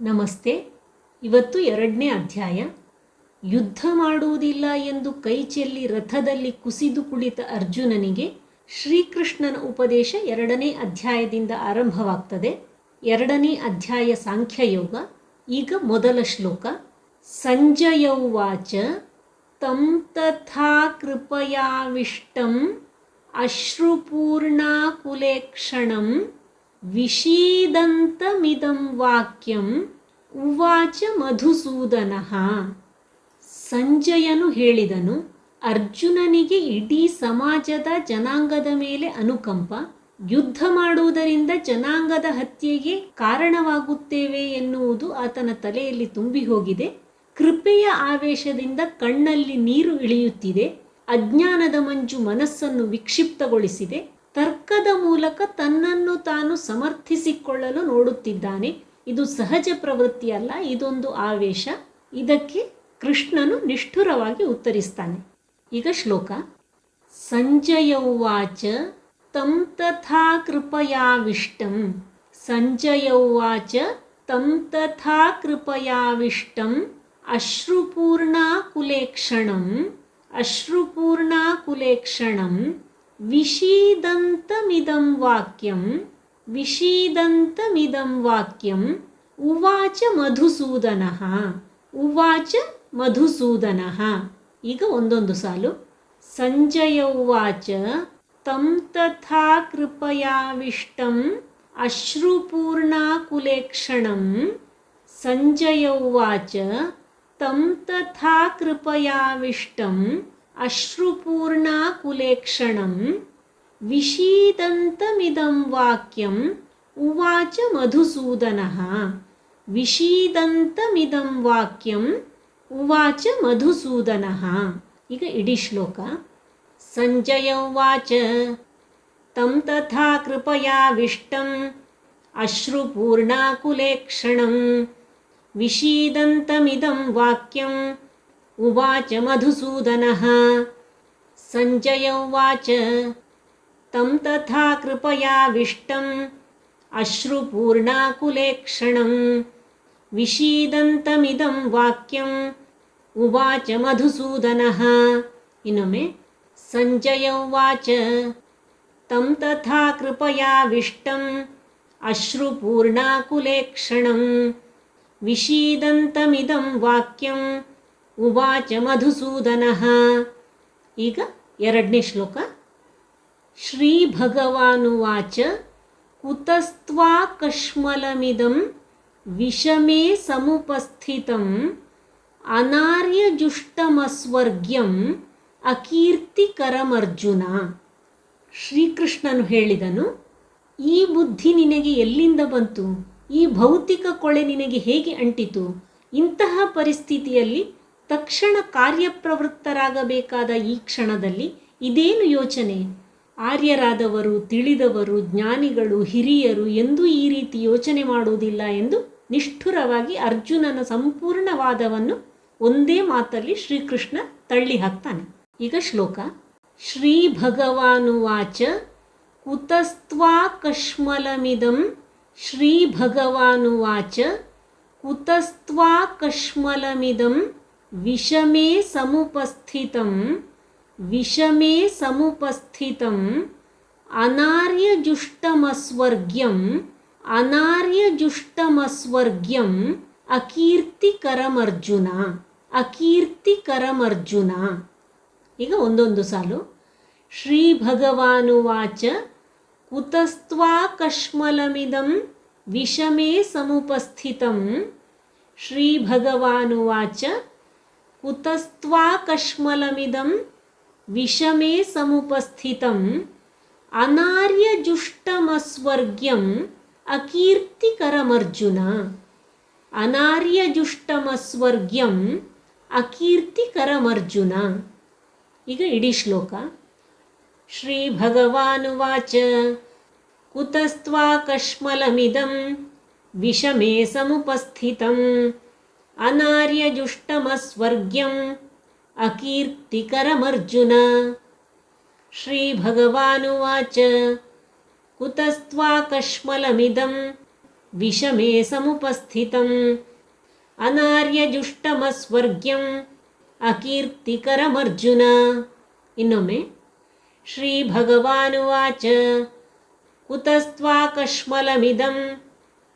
ನಮಸ್ತೆ. ಇವತ್ತು ಎರಡನೇ ಅಧ್ಯಾಯ. ಯುದ್ಧ ಮಾಡುವುದಿಲ್ಲ ಎಂದು ಕೈಚೆಲ್ಲಿ ರಥದಲ್ಲಿ ಕುಸಿದು ಕುಳಿತ ಅರ್ಜುನನಿಗೆ ಶ್ರೀಕೃಷ್ಣನ ಉಪದೇಶ ಎರಡನೇ ಅಧ್ಯಾಯದಿಂದ ಆರಂಭವಾಗ್ತದೆ. ಎರಡನೇ ಅಧ್ಯಾಯ ಸಾಂಖ್ಯಯೋಗ. ಈಗ ಮೊದಲ ಶ್ಲೋಕ. ಸಂಜಯೌವಾಚ ತಂ ತಥಾ ಕೃಪಯಾವಿಷ್ಟಂ ಅಶ್ರುಪೂರ್ಣಾಕುಲೇಕ್ಷಣಂ ವಿಷೀದಂತಮಿದಂ ವಾಕ್ಯಂ ಉವಾಚ ಮಧುಸೂದನಃ. ಸಂಜಯನು ಹೇಳಿದನು, ಅರ್ಜುನನಿಗೆ ಇಡೀ ಸಮಾಜದ ಜನಾಂಗದ ಮೇಲೆ ಅನುಕಂಪ, ಯುದ್ಧ ಮಾಡುವುದರಿಂದ ಜನಾಂಗದ ಹತ್ಯೆಗೆ ಕಾರಣವಾಗುತ್ತೇವೆ ಎನ್ನುವುದು ಆತನ ತಲೆಯಲ್ಲಿ ತುಂಬಿ ಹೋಗಿದೆ ಕೃಪೆಯ ಆವೇಶದಿಂದ ಕಣ್ಣಲ್ಲಿ ನೀರು ಇಳಿಯುತ್ತಿದೆ, ಅಜ್ಞಾನದ ಮಂಜು ಮನಸ್ಸನ್ನು ವಿಕ್ಷಿಪ್ತಗೊಳಿಸಿದೆ ತರ್ಕದ ಮೂಲಕ ತನ್ನನ್ನು ತಾನು ಸಮರ್ಥಿಸಿಕೊಳ್ಳಲು ನೋಡುತ್ತಿದ್ದಾನೆ. ಇದು ಸಹಜ ಪ್ರವೃತ್ತಿಯಲ್ಲ ಇದೊಂದು ಆವೇಶ. ಇದಕ್ಕೆ ಕೃಷ್ಣನು ನಿಷ್ಠುರವಾಗಿ ಉತ್ತರಿಸ್ತಾನೆ. ಈಗ ಶ್ಲೋಕ. ಸಂಜಯೌವಾಚ ತಂ ತಥಾ ಕೃಪಯಾವಿಷ್ಟಂ. ಸಂಜಯೌವಾಚ ತಂ ತಥಾ ಕೃಪಯಾವಿಷ್ಟಂ. ಅಶ್ರುಪೂರ್ಣಾಕುಲೇಕ್ಷಣಂ. ಅಶ್ರುಪೂರ್ಣಾಕುಲೇಕ್ಷಣಂ. ವಿಷೀದಂತಮಿದಂ ವಾಕ್ಯಂ ವಿಷೀದಂತಮಿದಂ ವಾಕ್ಯಂ, ಉವಾಚ ಮಧುಸೂದನ ಉವಾಚ ಮಧುಸೂದನ. ಈಗ ಒಂದೊಂದು ಸಾಲು. ಸಂಜಯ ಉವಾಚ, ತಂ ತಥಾ ಕೃಪಯಾವಿಷ್ಟಂ ಅಶ್ರುಪೂರ್ಣಾಕುಲೇಕ್ಷಣಂ ಸಂಜಯ ಉವಾಚ, ತಂ ತಥಾ ಕೃಪಯಾವಿಷ್ಟಂ अश्रुपूर्णाकुलेक्षणं विषीदन्तमिदं वाक्यम् उवाच मधुसूदनः। विषीदन्तमिदं वाक्यम् उवाच मधुसूदनः। इह इडिश्लोक सञ्जय उवाच। तं तथा कृपया विष्टम् अश्रुपूर्णाकुलेक्षणं विषीदन्तमिदं वाक्यं उवाच मधुसूदनः। सञ्जय उवाच तं तथा कृपया विष्टम् अश्रुपूर्णाकुलेक्षणं। विषीदन्तमिदं वाक्यम् उवाच मधुसूदनः। इममे सञ्जय उवाच तं तथा कृपयाविष्टं अश्रुपूर्णाकुलेक्षणं विषीदन्तमिदं वाक्यम् ಉವಾಚ ಮಧುಸೂದನಃ. ಈಗ ಎರಡನೇ ಶ್ಲೋಕ. ಶ್ರೀ ಭಗವಾನುವಾಚ ಕುತಸ್ತ್ವಾ ಕಶ್ಮಲಮಿದಂ ವಿಷಮೇ ಸಮುಪಸ್ಥಿತಂ ಅನಾರ್ಯಜುಷ್ಟಮಸ್ವರ್ಗ್ಯಂ ಅಕೀರ್ತಿಕರಮರ್ಜುನ. ಶ್ರೀಕೃಷ್ಣನು ಹೇಳಿದನು, ಈ ಬುದ್ಧಿ ನಿನಗೆ ಎಲ್ಲಿಂದ ಬಂತು? ಈ ಭೌತಿಕ ಕೊಳೆ ನಿನಗೆ ಹೇಗೆ ಅಂಟಿತು? ಇಂತಹ ಪರಿಸ್ಥಿತಿಯಲ್ಲಿ ತಕ್ಷಣ ಕಾರ್ಯಪ್ರವೃತ್ತರಾಗಬೇಕಾದ ಈ ಕ್ಷಣದಲ್ಲಿ ಇದೇನು ಯೋಚನೆ? ಆರ್ಯರಾದವರು, ತಿಳಿದವರು, ಜ್ಞಾನಿಗಳು, ಹಿರಿಯರು ಎಂದೂ ಈ ರೀತಿ ಯೋಚನೆ ಮಾಡುವುದಿಲ್ಲ ಎಂದು ನಿಷ್ಠುರವಾಗಿ ಅರ್ಜುನನ ಸಂಪೂರ್ಣ ವಾದವನ್ನು ಒಂದೇ ಮಾತಲ್ಲಿ ಶ್ರೀಕೃಷ್ಣ ತಳ್ಳಿ ಹಾಕ್ತಾನೆ. ಈಗ ಶ್ಲೋಕ. ಶ್ರೀ ಭಗವಾನುವಾಚ ಕುತಸ್ತ್ವಾ ಕಶ್ಮಲಮಿದಂ. ಶ್ರೀ ಭಗವಾನುವಾಚ ಕುತಸ್ತ್ವಾ ಕಶ್ಮಲಮಿದಂ. విషమే సముపస్థితం విషమే సముపస్థితం అనార్యజుష్టమస్వర్గ్యం అనార్యజుష్టమస్వర్గ్యం ಅಕೀರ್ತಿಕರಮರ್ಜುನ ಅಕೀರ್ತಿಕರಮರ್ಜುನ ಈಗ ಒಂದೊಂದು ಸಾಲು ಶ್ರೀ ಭಗವಾನುವಾಚ ಕುತಸ್ತ್ವಾಕಶ್ಮಲಮಿದಂ ವಿಷಮೇ ಸಮುಪಸ್ಥಿತಂ ಶ್ರೀ ಭಗವಾನುವಾಚ ಕುತಸ್ತ್ವಾಕಶ್ಮಲಮಿದಂ ವಿಷಮೇ ಸಮುಪಸ್ಥಿತಂ ಅನಾರ್ಯಜುಷ್ಟಮಸ್ವರ್ಗ್ಯಂ ಅಕೀರ್ತಿಕರಮರ್ಜುನ ಅನಾರ್ಯಜುಷ್ಟಮಸ್ವರ್ಗ್ಯಂ ಅಕೀರ್ತಿಕರಮರ್ಜುನ ಈಗ ಇಡೀ ಶ್ಲೋಕ. ಶ್ರೀ ಭಗವಾನುವಾಚ ಕುತಸ್ತ್ವಾಕಶ್ಮಲಮಿದಂ ವಿಷಮೇ ಸಮುಪಸ್ಥಿತಂ अनार्यजुष्टमस्वर्ग्यम् अकीर्तिकरमर्जुन। श्रीभगवानुवाच कुतस्त्वाकश्मलमिदं विषमे समुपस्थितम्। अनार्यजुष्टमस्वर्ग्यम् अकीर्तिकरमर्जुन। इमे श्रीभगवानुवाच कुतस्त्वाकश्मलमिदं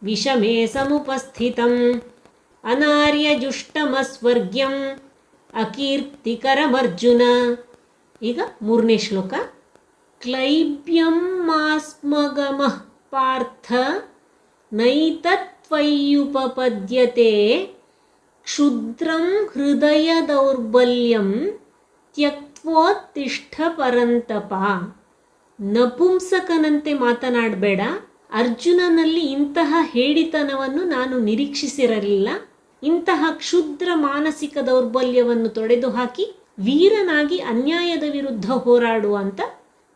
विषमे समुपस्थितम्। ಅನಾರ್ಯಜುಷ್ಟಮಸ್ವರ್ಗ್ಯಂ ಅಕೀರ್ತಿಕರಮರ್ಜುನ. ಈಗ ಮೂರನೇ ಶ್ಲೋಕ. ಕ್ಲೈಬ್ಯಂ ಮಾಸ್ಮಗಮಃ ಪಾರ್ಥ ನೈತತ್ವಯ್ಯುಪಪದ್ಯತೆ ಕ್ಷುದ್ರಂ ಹೃದಯ ದೌರ್ಬಲ್ಯಂ ತ್ಯಕ್ತ್ವೋತ್ತಿಷ್ಠ ಪರಂತಪ ನಪುಂಸಕನಂತೆ ಮಾತನಾಡಬೇಡ, ಅರ್ಜುನನಲ್ಲಿ ಇಂತಹ ಹೇಳಿತನವನ್ನು ನಾನು ನಿರೀಕ್ಷಿಸಿರಲಿಲ್ಲ. ಇಂತಹ ಕ್ಷುದ್ರ ಮಾನಸಿಕ ದೌರ್ಬಲ್ಯವನ್ನು ತೊಡೆದು ಹಾಕಿ ವೀರನಾಗಿ ಅನ್ಯಾಯದ ವಿರುದ್ಧ ಹೋರಾಡುವ ಅಂತ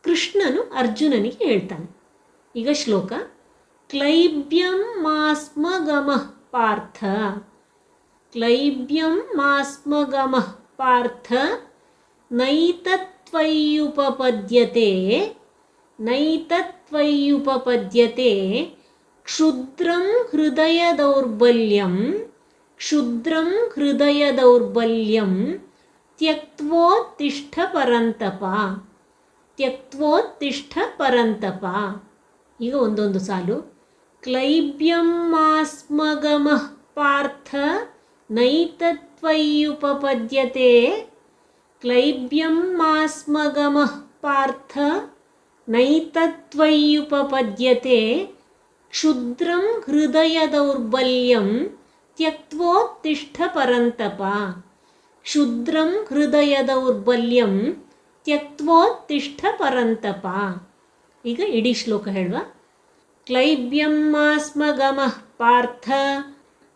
ಕೃಷ್ಣನು ಅರ್ಜುನನಿಗೆ ಹೇಳ್ತಾನೆ. ಈಗ ಶ್ಲೋಕ, ಕ್ಲೈಬ್ಯಂ ಮಾಸ್ಮಗಮಃ ಪಾರ್ಥ, ಕ್ಲೈಬ್ಯಂ ಮಾಸ್ಮಗಮಃ ಪಾರ್ಥ ನೈತತ್ವಯ್ಯುಪಪದ್ಯತೆ ನೈತತ್ವಯ್ಯುಪಪದ್ಯತೆ ಕ್ಷುದ್ರಂ ಹೃದಯ ದೌರ್ಬಲ್ಯಂ ಕ್ಷುದ್ರಂ ಹೃದಯ ದೌರ್ಬಲ್ಯಂ ತ್ಯಕ್ತ್ವೋತ್ತಿಷ್ಠ ಪರಂತಪ. ತ್ಯಕ್ತ್ವೋತ್ತಿಷ್ಠ ಪರಂತಪ. ಈಗ ಒಂದೊಂದು ಸಾಲು. ಕ್ಲೈಬ್ಯಂ ಮಾಸ್ಮಗಮಃ ಪಾರ್ಥ ನೈತತ್ವಯ್ಯುಪಪದ್ಯತೆ ಕ್ಲೈಬ್ಯಂ ಮಾಸ್ಮಗಮಃ ಪಾರ್ಥ ನೈತತ್ವಯ್ಯುಪಪದ್ಯತೆ ಕ್ಷುದ್ರಂ ಹೃದಯ ದೌರ್ಬಲ್ಯಂ ತ್ಯಕ್ತ್ವೋತ್ತಿಷ್ಠ ಪರಂತಪ ಕ್ಷುದ್ರಂ ಹೃದಯ ದೌರ್ಬಲ್ಯಂ ತ್ಯಕ್ತ್ವೋತ್ತಿಷ್ಠ ಪರಂತಪ ಈಗ ಇಡೀ ಶ್ಲೋಕ ಹೇಳುವ. ಕ್ಲೈಬ್ಯಂ ಮಾಸ್ಮಗಮಃ ಪಾರ್ಥ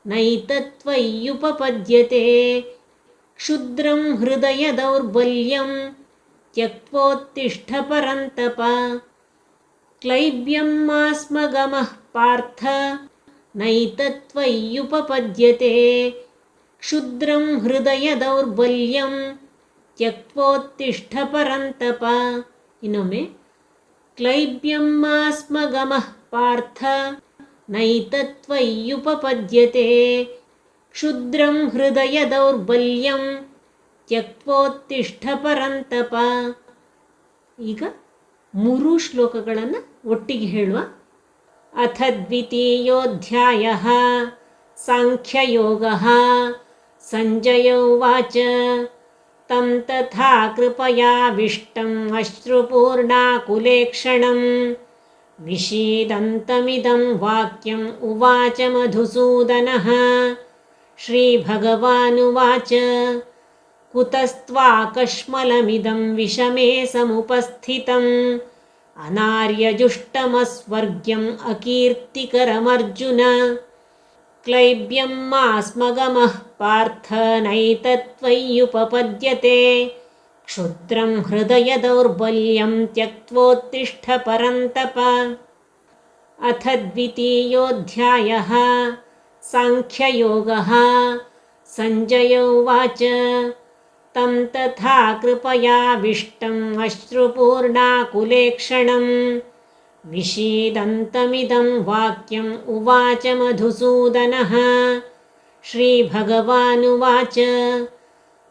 ನೈತತ್ವಯ್ಯುಪಪದ್ಯತೆ ಕ್ಷುದ್ರಂ ಹೃದಯ ದೌರ್ಬಲ್ಯಂ ತ್ಯಕ್ತ್ವೋತ್ತಿಷ್ಠ ಪರಂತಪ ಕ್ಲೈಬ್ಯಂ ಪಾರ್ಥ ನೈತತ್ವಯ್ಯುಪಪದ್ಯತೆ ಕ್ಷುದ್ರಂ ಹೃದಯ ದೌರ್ಬಲ್ಯಂ ತ್ಯಕ್ತ್ವೋತ್ತಿಷ್ಠ ಪರಂತಪ ಇನ್ನೊಮ್ಮೆ ಕ್ಲೈಬ್ಯಂ ಮಾಸ್ಮಗಮಃ ಪಾರ್ಥ ನೈತತ್ವಯ್ಯುಪಪದ್ಯತೆ ಕ್ಷುದ್ರಂ ಹೃದಯ ದೌರ್ಬಲ್ಯಂ ತ್ಯಕ್ವೋತ್ತಿಷ್ಠ ಪರಂತಪ ಈಗ ಮೂರು ಶ್ಲೋಕಗಳನ್ನು ಒಟ್ಟಿಗೆ ಹೇಳುವ अथ द्वितीयोऽध्यायः। साङ्ख्ययोगः सञ्जय उवाच। तं तथा कृपयाविष्टम् अश्रुपूर्णाकुलेक्षणं निषीदन्तमिदं वाक्यम् उवाच मधुसूदनः। श्रीभगवानुवाच। कुतस्त्वाकश्मलमिदं विषमे समुपस्थितम्। अनार्यजुष्टमस्वर्ग्यम् अकीर्तिकरमर्जुन। क्लैब्यं मास्मगमः पार्थ नैतत्त्वय्युपपद्यते क्षुद्रं हृदयदौर्बल्यं त्यक्त्वोत्तिष्ठ परन्तप अथ द्वितीयोऽध्यायः। साङ्ख्ययोगः। सञ्जय उवाच तं तथा कृपयाविष्टम् अश्रुपूर्णाकुलेक्षणम् विषीदन्तमिदं वाक्यम् उवाच मधुसूदनः। श्रीभगवानुवाच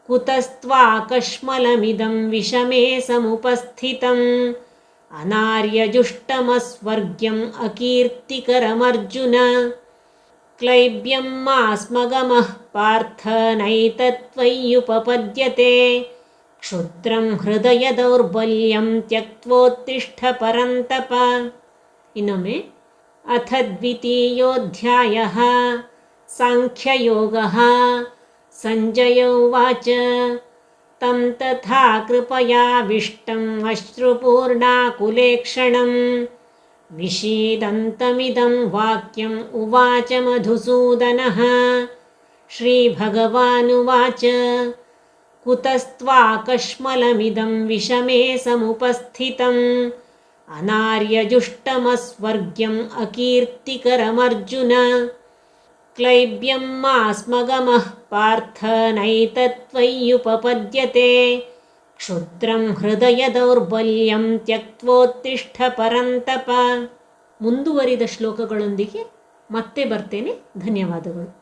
कुतस्त्वाकश्मलमिदं विषमे समुपस्थितम्। अनार्यजुष्टमस्वर्ग्यम् अकीर्तिकरमर्जुन क्लैब्यं मास्मगमः पार्थ नैतत्त्वय्युपपद्यते पार्थनैतत्वय्युपपद्यते क्षुद्रं हृदयदौर्बल्यं त्यक्तोत्तिष्ठ परन्तप। इनमे अथ द्वितीयोऽध्यायः। साङ्ख्ययोगः। सञ्जय उवाच। तं तथा कृपयाविष्टम् अश्रुपूर्णाकुलेक्षणम्। विषीदन्तमिदं वाक्यम् उवाच मधुसूदनः। श्रीभगवानुवाच कुतस्त्वाकश्मलमिदं विषमे समुपस्थितम्। अनार्यजुष्टमस्वर्ग्यम् अकीर्तिकरमर्जुन। क्लैब्यं मास्मगमः पार्थ नैतत्त्वय्युपपद्यते ಕ್ಷುದ್ರಂ ಹೃದಯ ದೌರ್ಬಲ್ಯಂ ತ್ಯಕ್ವೋತ್ತಿಷ್ಠ ಪರಂತಪ ಮುಂದುವರಿದ ಶ್ಲೋಕಗಳೊಂದಿಗೆ ಮತ್ತೆ ಬರ್ತೇನೆ. ಧನ್ಯವಾದಗಳು.